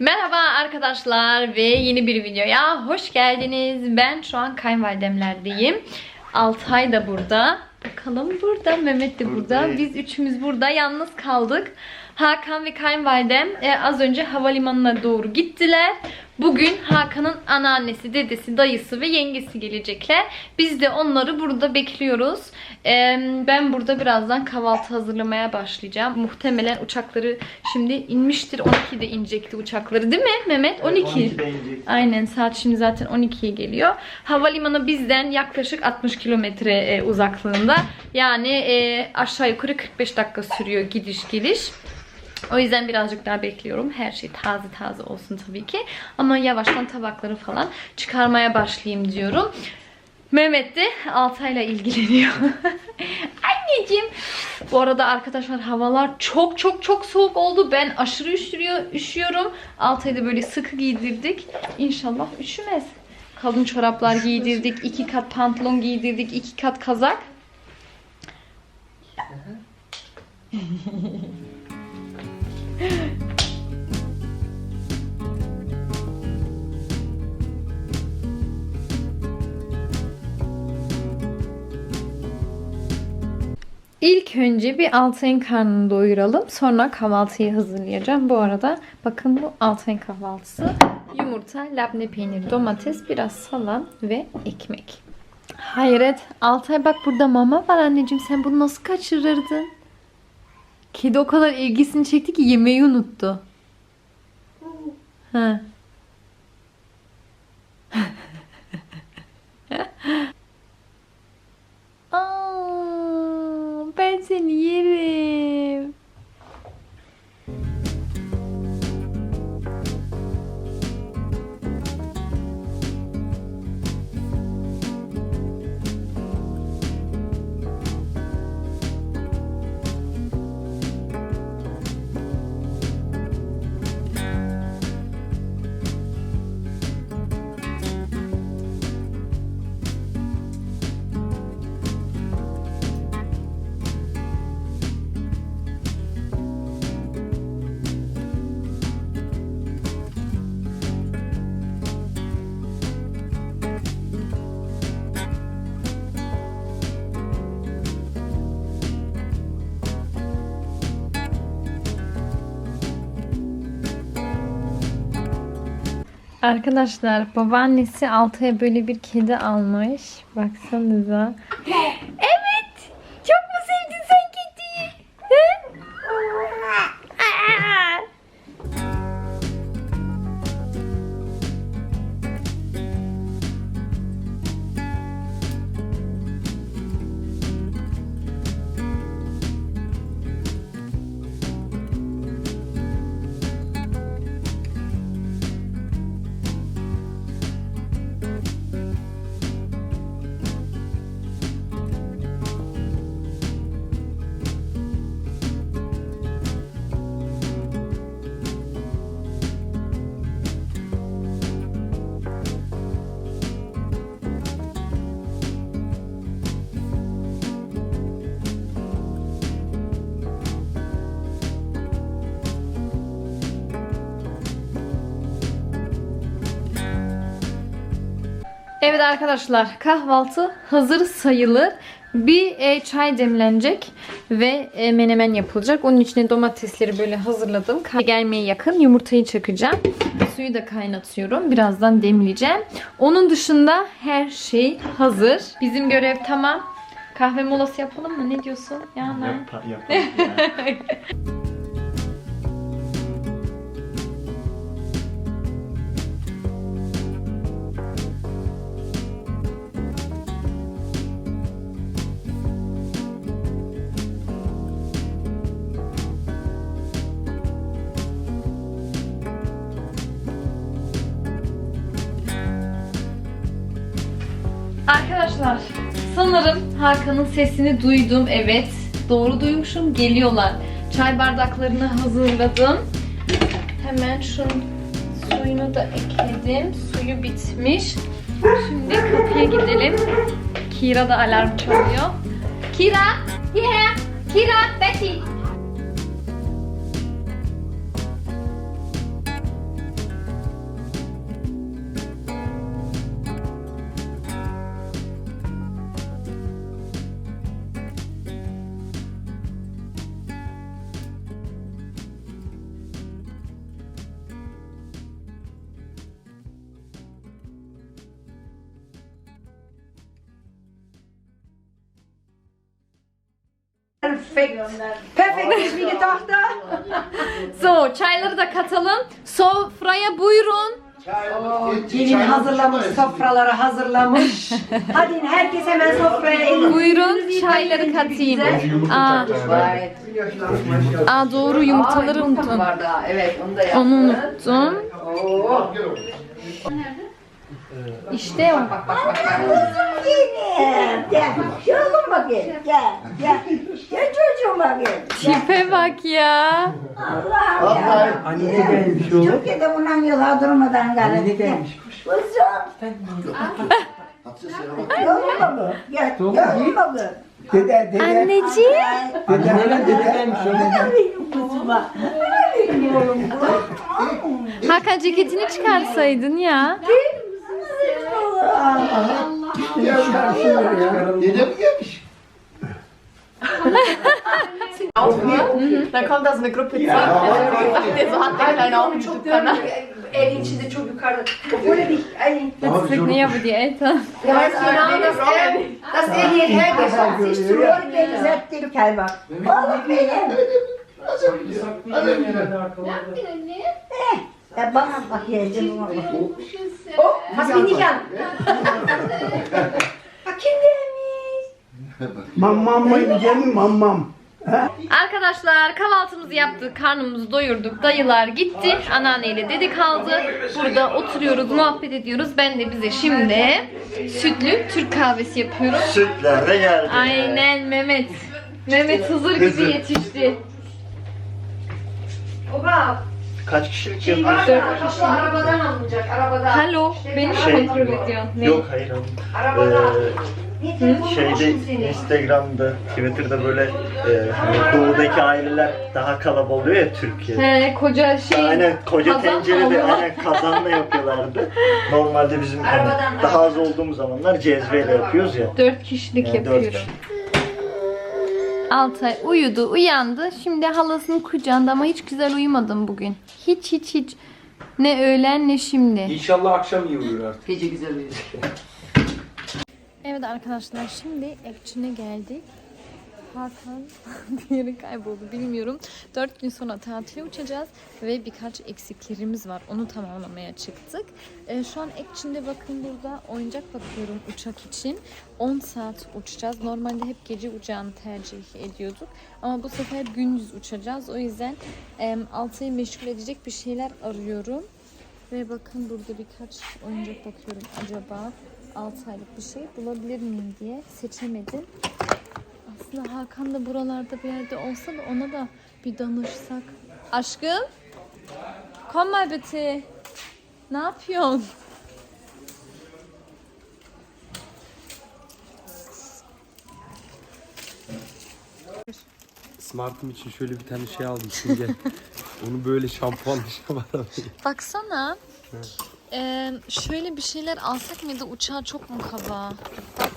Merhaba arkadaşlar ve yeni bir videoya hoş geldiniz. Ben şu an kayınvalidemlerdeyim. Altay da burada. Bakalım burada. Mehmet de burada. Biz üçümüz burada. Yalnız kaldık. Hakan ve kayınvalidem e, az önce havalimanına doğru gittiler. Bugün Hakan'ın anneannesi, dedesi, dayısı ve yengesi gelecekler. Biz de onları burada bekliyoruz. E, ben burada birazdan kahvaltı hazırlamaya başlayacağım. Muhtemelen uçakları şimdi inmiştir. 12'de inecekti uçakları değil mi Mehmet? 12. 12'de inecek. Aynen saat şimdi zaten 12'ye geliyor. Havalimanı bizden yaklaşık 60 kilometre e, uzaklığında. Yani e, aşağı yukarı 45 dakika sürüyor gidiş geliş. O yüzden birazcık daha bekliyorum. Her şey taze taze olsun tabii ki. Ama yavaştan tabakları falan çıkarmaya başlayayım diyorum. Mehmet de Altay'la ilgileniyor. Anneciğim. Bu arada arkadaşlar havalar çok çok çok soğuk oldu. Ben aşırı üşürüyor, üşüyorum. Altay'ı da böyle sıkı giydirdik. İnşallah üşümez. Kalın çoraplar giydirdik. iki kat pantolon giydirdik. iki kat kazak. İlk önce bir Altay'ın karnını doyuralım. Sonra kahvaltıyı hazırlayacağım. Bu arada bakın bu Altay'ın kahvaltısı. Yumurta, labne peyniri, domates, biraz salam ve ekmek. Hayret. Altay bak burada mama var anneciğim. Sen bunu nasıl kaçırırdın? Kedi o kadar ilgisini çekti ki yemeği unuttu. Ha. Arkadaşlar babaannesi Altay'a böyle bir kedi almış. Baksanıza. Evet arkadaşlar kahvaltı hazır sayılır. Bir e, çay demlenecek ve e, menemen yapılacak. Onun içine domatesleri böyle hazırladım. Kah- Gelmeye yakın yumurtayı çakacağım. Suyu da kaynatıyorum. Birazdan demleyeceğim. Onun dışında her şey hazır. Bizim görev tamam. Kahve molası yapalım mı? Ne diyorsun? Yani. Yap, yapalım ya. Arkadaşlar sanırım Hakan'ın sesini duydum. Evet doğru duymuşum. Geliyorlar. Çay bardaklarını hazırladım. Hemen şunun suyunu da ekledim. Suyu bitmiş. Şimdi kapıya gidelim. Kira da alarm çalıyor. Kira! Here! Kira! Betty! Perfekt. Perfekt ist wie gedacht. So, çayları da katalım. Sofraya buyurun. Gelin hazırlamış, sofraları hazırlamış. Hadi herkes hemen sofraya elini. Buyurun çayları katayım. Aa, aa doğru yumurtaları unuttum. Evet, onu da yaptım. Onu unuttum. Oo. İşte o. Gel, gel. Şöyle bakayım. Gel, gel. Gel çocuğum bakayım. Tipe bak ya. Allah'ım ya. Anne gelmiş oğlum. Çok iyi de unamıyorlar durmadan. Anne gelmiş. Kuzum. Yolun bakın. Gel, yolun bakın. Dede, dede. Anneciğim. Dede, anne dede gelmiş oğlum. Ne benim kuzuma? Ne benim oğlum bu? Hakan ceketini çıkarsaydın ya. Dede mi gelmiş? Dann kommt da so eine Gruppe zurück, der so hat der kleine auch einen Schubkanal. Elin içinde çok yukarıda. Obwohl ich ein, Sık ne yapı diye Elton. ja, weißt du genau, dass er, dass er hierher gesagt Sich zu organisiert Kelber. Oğlum benim. Ya bana bak ya canıma bak. Oh, was bin ich an? Bak kim gelmiş? Mamam mı canım mamam? Arkadaşlar kahvaltımızı yaptık, karnımızı doyurduk. Dayılar gitti, anneanneyle dede kaldı. Burada oturuyoruz, muhabbet ediyoruz. Ben de bize şimdi sütlü Türk kahvesi yapıyorum. Sütler de geldi. Aynen Mehmet. Mehmet Hızır gibi yetişti. Oba, Kaç kişilik şey var yapıyorsun? da, şu arabadan alınacak, arabadan. Halo, beni mi Şey- kontrol ediyorsun? Ne? Yok hayır hanım. Arabadan. Ee, Niye telefonun şeyde senin? Instagram'da, Twitter'da böyle e, hani doğudaki aileler daha kalabalık oluyor ya Türkiye. He, koca şey. Aynen koca kazan tencerede aynen kazanla yapıyorlardı. Normalde bizim hani Arabadan daha az olduğumuz zamanlar cezveyle yapıyoruz ya. Dört kişilik Yani dört yapıyorum. kişi. Altay uyudu, uyandı. Şimdi halasının kucağında ama hiç güzel uyumadım bugün. Hiç hiç hiç. Ne öğlen ne şimdi. İnşallah akşam iyi uyur artık. Gece güzel uyuyor. Evet arkadaşlar şimdi Ekçin'e geldik. Hakan diğeri kayboldu bilmiyorum. Dört gün sonra tatile uçacağız ve birkaç eksiklerimiz var. Onu tamamlamaya çıktık. Ee, şu an Ekçin'de bakın burada oyuncak bakıyorum uçak için. 10 saat uçacağız. Normalde hep gece uçağını tercih ediyorduk. Ama bu sefer gündüz uçacağız. O yüzden e, Altay'ı meşgul edecek bir şeyler arıyorum. Ve bakın burada birkaç oyuncak bakıyorum. Acaba 6 aylık bir şey bulabilir miyim diye seçemedim. Aslında Hakan da buralarda bir yerde olsa da ona da bir danışsak. Aşkım? Komm mal bitte. Ne yapıyorsun? Smart'ım için şöyle bir tane şey aldım Simge. Onu böyle şampuanla var. Baksana. Ee, şöyle bir şeyler alsak mıydı? Uçağı çok mu kaba? Bak.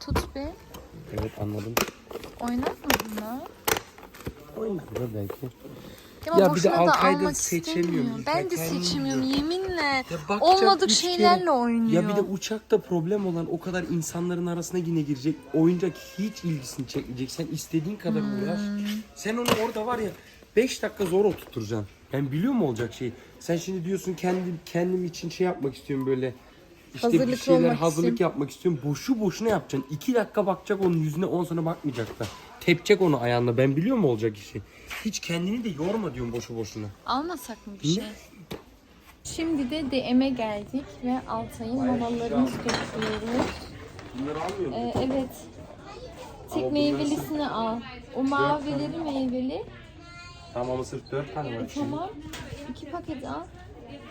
Tut bir. Evet anladım. Oynar mı bunlar? Oynanır belki. Ya, Ya bir de boşuna da Altay'da almak seçemiyorum. Ben de seçemiyorum yeminle. Bakacak Olmadık şeylerle kere- oynuyor. Ya bir de uçakta problem olan o kadar insanların arasına yine girecek. Oyuncak hiç ilgisini çekmeyecek. Sen istediğin kadar Hmm. uğraş. Sen onu orada var ya 5 dakika zor oturturacaksın. Ben biliyor mu olacak şey? Sen şimdi diyorsun kendim kendim için şey yapmak istiyorum böyle. İşte bir Hazırlık şeyler olmak hazırlık için. yapmak istiyorum. Boşu boşuna yapacaksın. 2 dakika bakacak onun yüzüne 10 sonra bakmayacak da. Tepecek onu ayağına. Ben biliyor mu olacak işi? Hiç kendini de yorma diyorum boşu boşuna. Almasak mı bir Ne? şey? Şimdi de DM'e geldik ve Altay'ın mamalarını topluyoruz. Bunları almıyor Ee, evet. Tek meyvelisini al. O mavileri meyveli. Tamam ama sırf 4 tane var. E, tamam. İki paket al.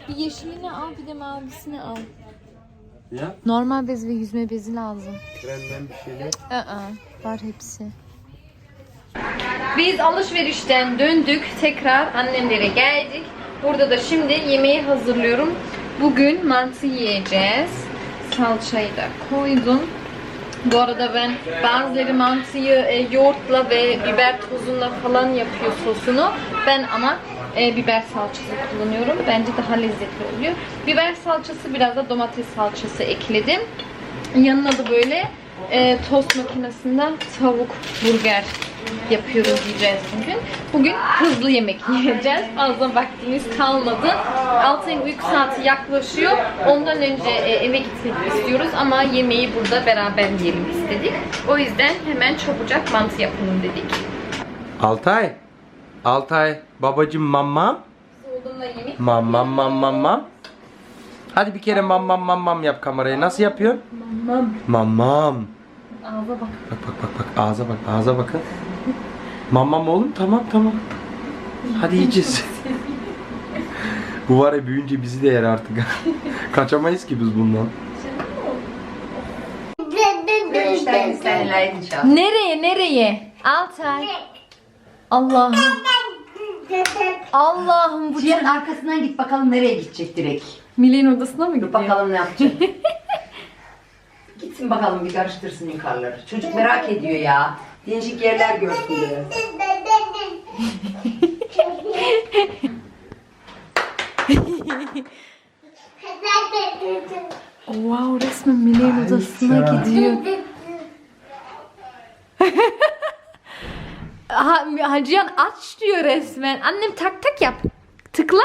Bir yeşilini al bir de mavisini al. Ya Normal bez ve yüzme bezi lazım. kremden bir şeyler. Aa, var hepsi. Biz alışverişten döndük. Tekrar annemlere geldik. Burada da şimdi yemeği hazırlıyorum. Bugün mantı yiyeceğiz. Salçayı da koydum. Bu arada ben bazıları mantıyı e, yoğurtla ve biber tozuyla falan yapıyor sosunu. Ben ama e, biber salçası kullanıyorum. Bence daha lezzetli oluyor. Biber salçası biraz da domates salçası ekledim. Yanına da böyle e, tost makinesinden tavuk burger yapıyoruz diyeceğiz bugün. Bugün hızlı yemek yiyeceğiz. Fazla vaktimiz kalmadı. Altay'ın uyku saati yaklaşıyor. Ondan önce e, eve gitmek istiyoruz ama yemeği burada beraber yiyelim istedik. O yüzden hemen çabucak mantı yapalım dedik. Altay. Altay. Babacım mamam. Oğlumla yemek Mamam mamam mam. Hadi bir kere mamam mamam yap kameraya. Nasıl yapıyorsun? Mamam. Mamam. Ağza bak. Bak bak bak bak ağza bak ağza bakın. Mamam oğlum tamam tamam. Hadi yiyeceğiz. Bu var ya büyüyünce bizi de yer artık. Kaçamayız ki biz bundan. Görüşler isterler inşallah. Nereye nereye? Altay. Allah'ım. Allah'ım bu Cihan arkasından git bakalım nereye gidecek direkt. Milin odasına mı Dur gidiyor? bakalım ne yapacak. Gitsin bakalım bir karıştırsın yukarıları. Çocuk merak ediyor ya. Değişik yerler görsün diyor. Wow resmen Milin odasına gidiyor. Ha, Haciyan aç diyor resmen. Annem tak tak yap. Tıkla.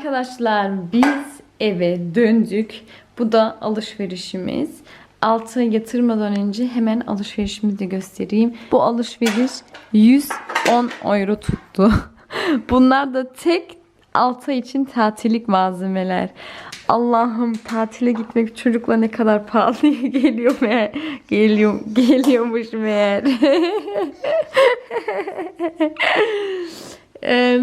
Arkadaşlar biz eve döndük. Bu da alışverişimiz. Altı yatırmadan önce hemen alışverişimizi de göstereyim. Bu alışveriş 110 euro tuttu. Bunlar da tek altı için tatillik malzemeler. Allah'ım tatile gitmek çocukla ne kadar pahalıya geliyor meğer. Geliyor, geliyormuş meğer. Eee,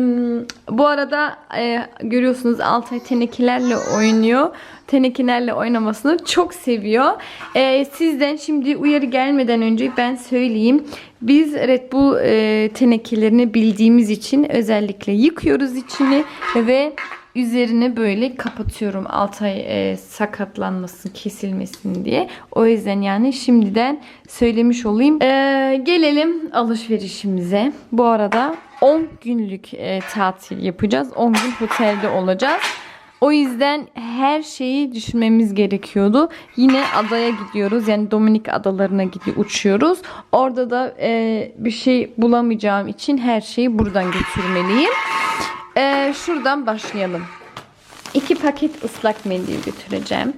bu arada e, görüyorsunuz Altay tenekelerle oynuyor. Tenekelerle oynamasını çok seviyor. E, sizden şimdi uyarı gelmeden önce ben söyleyeyim. Biz Red Bull e, tenekelerini bildiğimiz için özellikle yıkıyoruz içini ve üzerine böyle kapatıyorum Altay e, sakatlanmasın, kesilmesin diye. O yüzden yani şimdiden söylemiş olayım. E, gelelim alışverişimize. Bu arada 10 günlük e, tatil yapacağız. 10 gün otelde olacağız. O yüzden her şeyi düşünmemiz gerekiyordu. Yine adaya gidiyoruz. Yani Dominik adalarına gidiyor, uçuyoruz. Orada da e, bir şey bulamayacağım için her şeyi buradan götürmeliyim. E, şuradan başlayalım. 2 paket ıslak mendil götüreceğim.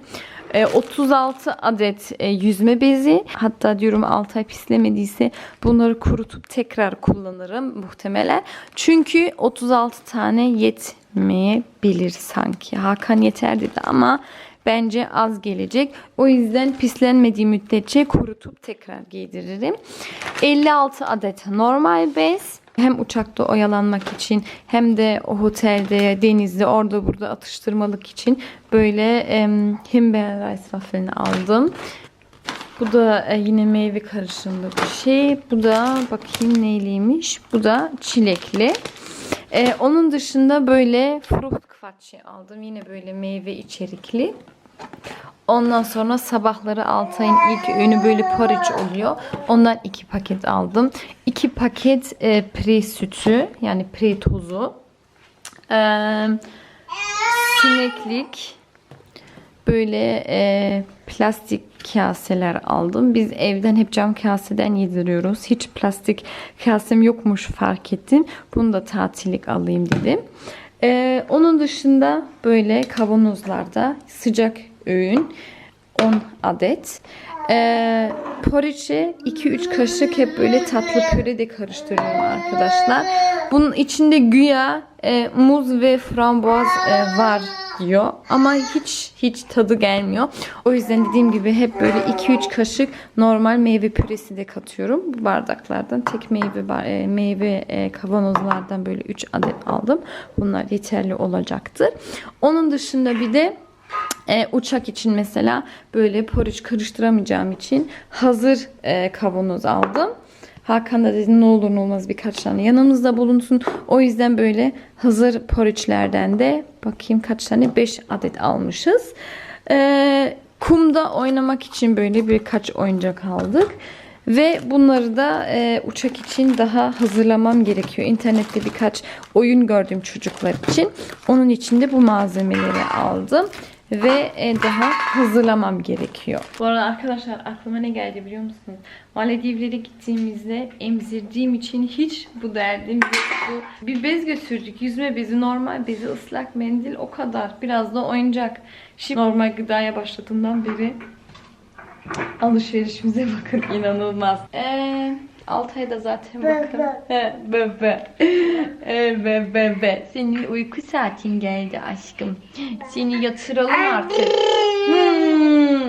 E, 36 adet e, yüzme bezi. Hatta diyorum 6 ay pislemediyse bunları kurutup tekrar kullanırım muhtemelen. Çünkü 36 tane yetmeyebilir sanki. Hakan yeter dedi ama bence az gelecek. O yüzden pislenmediği müddetçe kurutup tekrar giydiririm. 56 adet normal bez. Hem uçakta oyalanmak için hem de o otelde, denizde, orada burada atıştırmalık için böyle em, Himbeer Rice Waffel'ini aldım. Bu da e, yine meyve karışımlı bir şey. Bu da bakayım neyliymiş. Bu da çilekli. E, onun dışında böyle frucht kvatçı aldım. Yine böyle meyve içerikli. Ondan sonra sabahları Altay'ın ilk öğünü böyle porridge oluyor. Ondan iki paket aldım. İki paket e, pre sütü yani pre tozu. E, sineklik böyle e, plastik kaseler aldım. Biz evden hep cam kaseden yediriyoruz. Hiç plastik kasem yokmuş fark ettim. Bunu da tatillik alayım dedim. E, onun dışında böyle kavanozlarda sıcak öğün 10 adet. Ee, porridge'e 2-3 kaşık hep böyle tatlı püre de karıştırıyorum arkadaşlar. Bunun içinde güya e, muz ve frambuaz e, var diyor. Ama hiç hiç tadı gelmiyor. O yüzden dediğim gibi hep böyle 2-3 kaşık normal meyve püresi de katıyorum. Bu bardaklardan tek meyve e, meyve e, kavanozlardan böyle 3 adet aldım. Bunlar yeterli olacaktır. Onun dışında bir de e, uçak için mesela böyle porridge karıştıramayacağım için hazır e, kavanoz aldım. Hakan da dedi ne olur ne olmaz birkaç tane yanımızda bulunsun. O yüzden böyle hazır porridge'lerden de bakayım kaç tane 5 adet almışız. Ee, kumda oynamak için böyle birkaç oyuncak aldık. Ve bunları da e, uçak için daha hazırlamam gerekiyor. İnternette birkaç oyun gördüm çocuklar için. Onun için de bu malzemeleri aldım. Ve e, daha hazırlamam gerekiyor. Bu arada arkadaşlar aklıma ne geldi biliyor musunuz? Maledivlere gittiğimizde emzirdiğim için hiç bu derdim yoktu. Bir bez götürdük. Yüzme bezi, normal bezi, ıslak mendil o kadar. Biraz da oyuncak. Şimdi normal gıdaya başladığımdan beri Alışverişimize bakın inanılmaz. Ee, Altay'a da zaten. He, Bebe. Ee, be, be, be. Senin uyku saatin geldi aşkım. Seni yatıralım artık. Hmm.